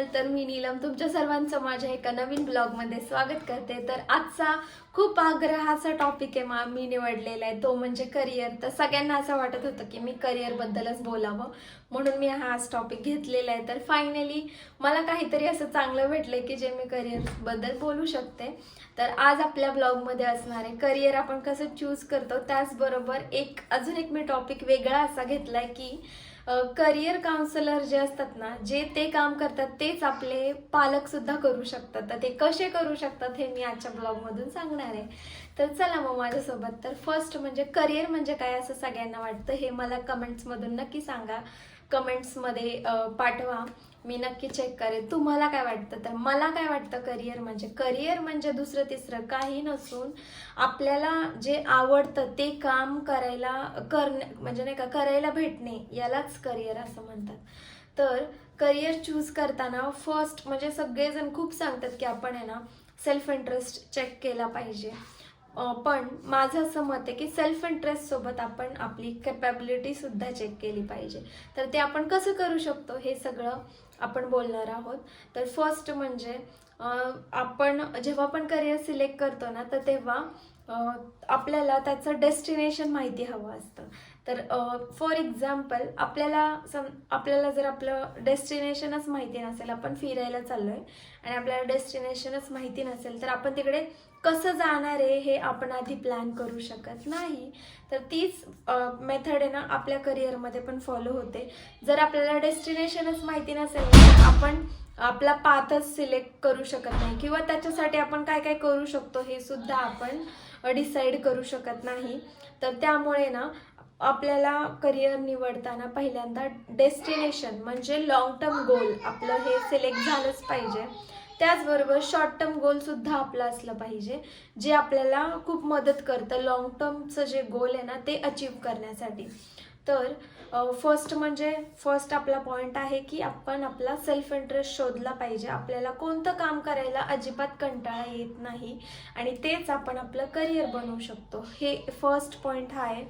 Channel तर मी नीलम. तुमच्या सर्वांचं माझ्या एका नवीन ब्लॉगमध्ये स्वागत करते. तर आजचा खूप आग्रहाचा टॉपिक आहे मा मी निवडलेला आहे. तो म्हणजे करिअर तर सगळ्यांना असं वाटत होतं की मी करिअरबद्दलच बोलावं. म्हणून मी हा आज टॉपिक घेतलेला आहे. तर फायनली मला काहीतरी असं चांगलं भेटलं की जे मी करिअरबद्दल बोलू शकते. तर आज आपल्या ब्लॉगमध्ये असणार आहे करिअर आपण कसं चूज करतो त्याचबरोबर एक अजून एक मी टॉपिक वेगळा असा घेतलाय की करिअर काउन्सिलर जे असतात ना जे ते काम करतात तेच आपले पालक सुद्धा करू शकतात. तर ते कसे करू शकतात हे मी आजच्या ब्लॉगमधून सांगणार आहे. तर चला मग माझ्यासोबत. तर फर्स्ट म्हणजे करिअर म्हणजे काय असं सगळ्यांना वाटतं हे मला कमेंट्समधून नक्की सांगा. कमेंट्समध्ये पाठवा. मी नक्की चेक करेन. तुम्हाला काय वाटतं? तर मला काय वाटतं करिअर म्हणजे? करिअर म्हणजे दुसरं तिसरं काही नसून आपल्याला जे आवडतं ते काम करायला करणे म्हणजे नाही का करायला भेटणे यालाच करिअर असं म्हणतात. तर करिअर चूज करताना फर्स्ट म्हणजे सगळेजण खूप सांगतात की आपण आहे ना सेल्फ इंटरेस्ट चेक केला पाहिजे. पण माझं असं मत आहे की सेल्फ इंटरेस्ट सोबत आपण आपली कॅपॅबिलिटी सुद्धा चेक केली पाहिजे. तर ते आपण कसं करू शकतो हे सगळं आपण बोलणार आहोत. तर फर्स्ट म्हणजे आपण जेव्हा पण करिअर सिलेक्ट करतो ना तर तेव्हा आपल्याला त्याचं डेस्टिनेशन माहिती हवं असतं. तर फॉर एक्झाम्पल आपल्याला सम आपल्याला जर आपलं डेस्टिनेशनच माहिती नसेल आपण फिरायला चाललो आहे आणि आपल्याला डेस्टिनेशनच माहिती नसेल तर आपण तिकडे कसं जाणार आहे हे आपण आधी प्लॅन करू शकत नाही. तर तीच मेथड आहे ना आपल्या करिअरमध्ये पण फॉलो होते. जर आपल्याला डेस्टिनेशनच माहिती नसेल तर आपण आपला पाथच सिलेक्ट करू शकत नाही. किंवा त्याच्यासाठी आपण काय काय करू शकतो हे सुद्धा आपण डिसाईड करू शकत नाही. तर त्यामुळे ना आपल्याला करिअर निवडताना पहिल्यांदा डेस्टिनेशन म्हणजे लॉंग टर्म गोल आपलं हे सिलेक्ट झालंच पाहिजे. त्याचबरोबर शॉर्ट टर्म गोलसुद्धा आपलं असलं पाहिजे जे आपल्याला खूप मदत करतं लॉंग टर्मचं जे गोल आहे ना ते अचीव करण्यासाठी. तर फर्स्ट म्हणजे फर्स्ट आपला पॉईंट आहे की आपण आपला सेल्फ इंटरेस्ट शोधला पाहिजे. आपल्याला कोणतं काम करायला अजिबात कंटाळा येत नाही आणि तेच आपण आपलं करिअर बनवू शकतो. हे फर्स्ट पॉईंट हा आहे.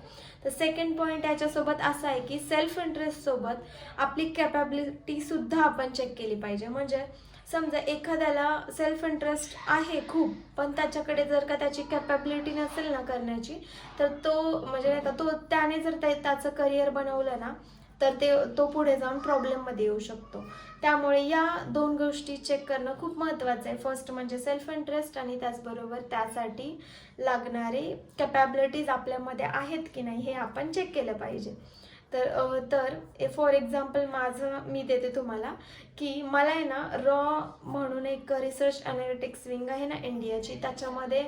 तर सेकंड पॉईंट याच्यासोबत असा आहे की सेल्फ इंटरेस्टसोबत आपली कॅपॅबिलिटीसुद्धा आपण चेक केली पाहिजे. म्हणजे समजा एखाद्याला सेल्फ इंटरेस्ट आहे खूप पण त्याच्याकडे जर का त्याची कॅपॅबिलिटी नसेल ना करण्याची तर तो म्हणजे नाही का तो त्याने जर ते त्याचं करिअर बनवलं ना तर ते तो पुढे जाऊन प्रॉब्लेममध्ये येऊ शकतो. त्यामुळे या दोन गोष्टी चेक करणं खूप महत्त्वाचं आहे. फर्स्ट म्हणजे सेल्फ इंटरेस्ट आणि त्याचबरोबर त्यासाठी लागणारे कॅपॅबिलिटीज आपल्यामध्ये आहेत की नाही हे आपण चेक केलं पाहिजे. तर तर फॉर एक्झाम्पल माझं मी देते तुम्हाला की मला आहे ना रॉ म्हणून एक रिसर्च अनालिटिक्स विंग आहे ना इंडियाची त्याच्यामध्ये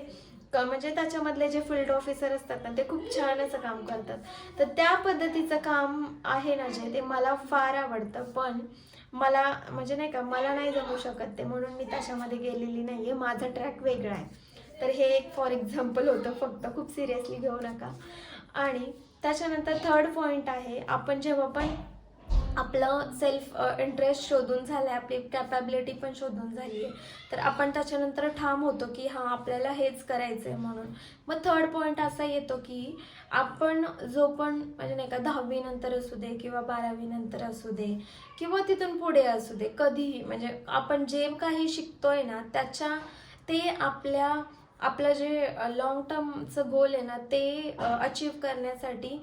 क- म्हणजे त्याच्यामधले जे फील्ड ऑफिसर असतात ना ते खूप छान असं काम करतात. तर त्या पद्धतीचं काम आहे ना जे ते मला फार आवडतं. पण मला म्हणजे नाही का मला नाही जमू शकत ते म्हणून मी त्याच्यामध्ये गेलेली नाही आहे माझा ट्रॅक वेगळा आहे. तर हे एक फॉर एक्झाम्पल होतं फक्त खूप सिरियसली घेऊ नका. आणि त्याच्यानंतर थर्ड पॉईंट आहे आपण जेव्हा पण आपलं सेल्फ इंटरेस्ट शोधून झालं आहे आपली कॅपॅबिलिटी पण शोधून झाली आहे तर आपण त्याच्यानंतर ठाम होतो की हां आपल्याला हेच करायचं आहे म्हणून. मग थर्ड पॉईंट असा येतो की आपण जो पण म्हणजे नाही का दहावीनंतर असू दे किंवा बारावीनंतर असू दे किंवा तिथून पुढे असू दे कधीही म्हणजे आपण जे काही शिकतोय ना त्याच्या ते आपल्या आपलं जे लॉंग टर्मचं गोल आहे ना ते अचीव करण्यासाठी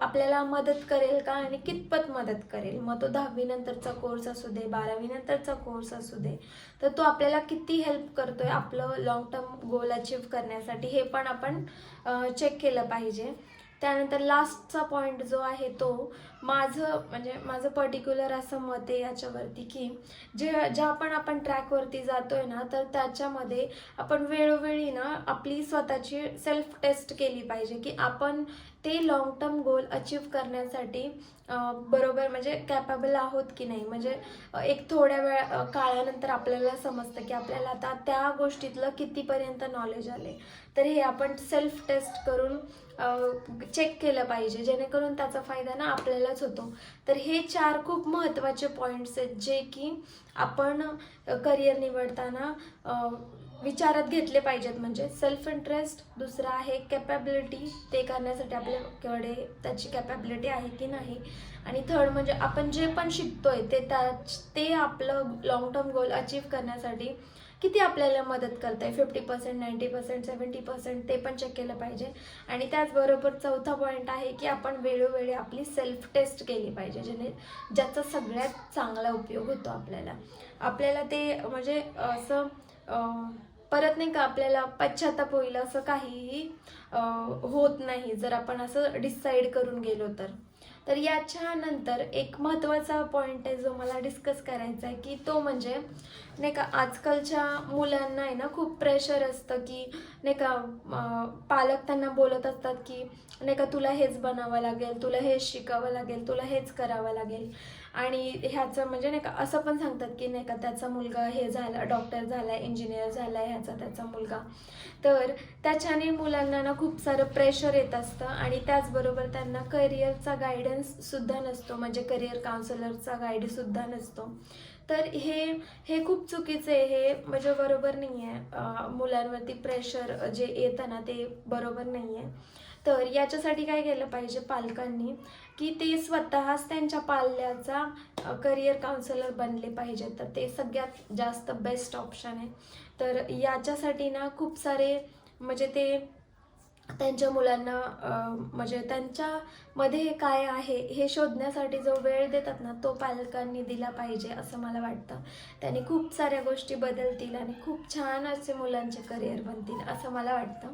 आपल्याला मदत करेल का आणि कितपत मदत करेल? मग तो दहावीनंतरचा कोर्स असू दे बारावीनंतरचा कोर्स असू दे तर तो आपल्याला किती हेल्प करतोय आपलं लॉंग टर्म गोल अचीव करण्यासाठी हे पण आपण चेक केलं पाहिजे. त्यानंतर लास्टचा पॉईंट जो आहे तो माझं म्हणजे माझं पर्टिक्युलर असं मत आहे याच्यावरती की जे ज्या पण आपण ट्रॅकवरती जातो आहे ना तर त्याच्यामध्ये आपण वेळोवेळी ना आपली स्वतःची सेल्फ टेस्ट केली पाहिजे की आपण ते लॉंग टर्म गोल अचीव करण्यासाठी बरोबर म्हणजे कॅपेबल आहोत की नाही. म्हणजे एक थोड्या वेळ काळानंतर आपल्याला समजतं की आपल्याला आता त्या गोष्टीतलं कितीपर्यंत नॉलेज आले तर हे आपण सेल्फ टेस्ट करून चेक केलं पाहिजे जेणेकरून त्याचा फायदा ना आपल्याला आपल्यालाच होतो. तर हे चार खूप महत्त्वाचे पॉईंट्स आहेत जे की आपण करिअर निवडताना विचारात घेतले पाहिजेत. म्हणजे सेल्फ इंटरेस्ट दुसरं आहे कॅपॅबिलिटी ते करण्यासाठी आपल्याकडे त्याची कॅपॅबिलिटी आहे की नाही? आणि थर्ड म्हणजे आपण जे पण शिकतोय ते त्या ते आपलं लॉंग टर्म गोल अचीव करण्यासाठी किती आपल्याला मदत करत आहे fifty percent ninety percent seventy percent ते पण चेक केलं पाहिजे. आणि त्याचबरोबर चौथा पॉईंट आहे की आपण वेळोवेळी आपली सेल्फ टेस्ट केली पाहिजे जेणे ज्याचा सगळ्यात चांगला उपयोग होतो आपल्याला. आपल्याला ते म्हणजे असं परत नाही का आपल्याला पश्चाताप होईल असं काहीही होत नाही. जर आपण असं डिसाईड करून गेलो तर. तर याच्यानंतर एक महत्त्वाचा पॉईंट आहे जो मला डिस्कस करायचा आहे की तो म्हणजे नाही का आजकालच्या मुलांना आहे ना खूप प्रेशर असतं की नाही का पालक त्यांना बोलत असतात की नाही का तुला हेच बनावं लागेल तुला हेच शिकावं लागेल तुला हेच करावं लागेल. आणि ह्याचं म्हणजे नाही का असं पण सांगतात की नाही का त्याचा मुलगा हे झाला डॉक्टर झाला इंजिनियर झाला ह्याचा त्याचा मुलगा. तर त्याच्याने मुलांना ना खूप सारं प्रेशर येत असतं आणि त्याचबरोबर त्यांना करिअरचा गायडन्स सुद्धा नसतो म्हणजे करिअर काउन्सिलरचा गाईड सुद्धा नसतो. तर हे हे खूप चुकीचं आहे हे म्हणजे बरोबर नाही आहे मुलांवरती प्रेशर जे येतं ना ते बरोबर नाही आहे तर याच्यासाठी काय केलं पाहिजे पालकांनी की ते स्वतःच त्यांच्या पाल्याचा करिअर काउन्सिलर बनले पाहिजे तर ते सगळ्यात जास्त बेस्ट ऑप्शन आहे. तर याच्यासाठी ना खूप सारे म्हणजे ते त्यांच्या मुलांना म्हणजे त्यांच्यामध्ये काय आहे हे शोधण्यासाठी जो वेळ देतात ना तो पालकांनी दिला पाहिजे असं मला वाटतं. त्याने खूप साऱ्या गोष्टी बदलतील आणि खूप छान असे मुलांचे करिअर बनतील असं मला वाटतं.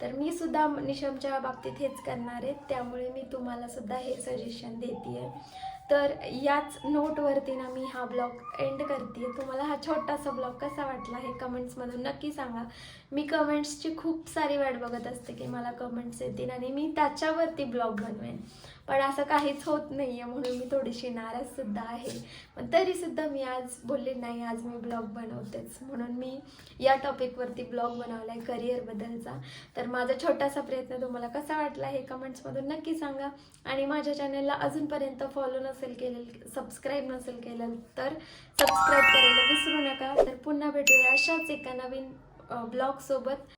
तर मी सुद्धा निशमच्या बाबतीत हेच करणार आहे. त्यामुळे मी तुम्हाला सुद्धा हे सजेशन देते आहे तर याच नोटवरती ना मी हा ब्लॉग एंड करते तुम्हाला हा छोटासा ब्लॉग कसा वाटला हे कमेंट्समधून नक्की सांगा. मी कमेंट्सची खूप सारी वाट बघत असते की मला कमेंट्स येतील आणि मी त्याच्यावरती ब्लॉग बनवेन. पण असं काहीच होत नाही आहे म्हणून मी थोडीशी नाराजसुद्धा आहे. पण तरीसुद्धा मी आज बोलले नाही आज मी ब्लॉग बनवतेच. म्हणून मी या टॉपिकवरती ब्लॉग बनवला आहे करिअरबद्दलचा तर माझा छोटासा प्रयत्न तुम्हाला कसा वाटला हे कमेंट्समधून नक्की सांगा. आणि माझ्या चॅनलला अजूनपर्यंत फॉलो नसेल केलेलं सबस्क्राईब नसेल केलं तर सबस्क्राईब करायला विसरू नका. तर पुन्हा भेटूया अशाच एका नवीन ब्लॉगसोबत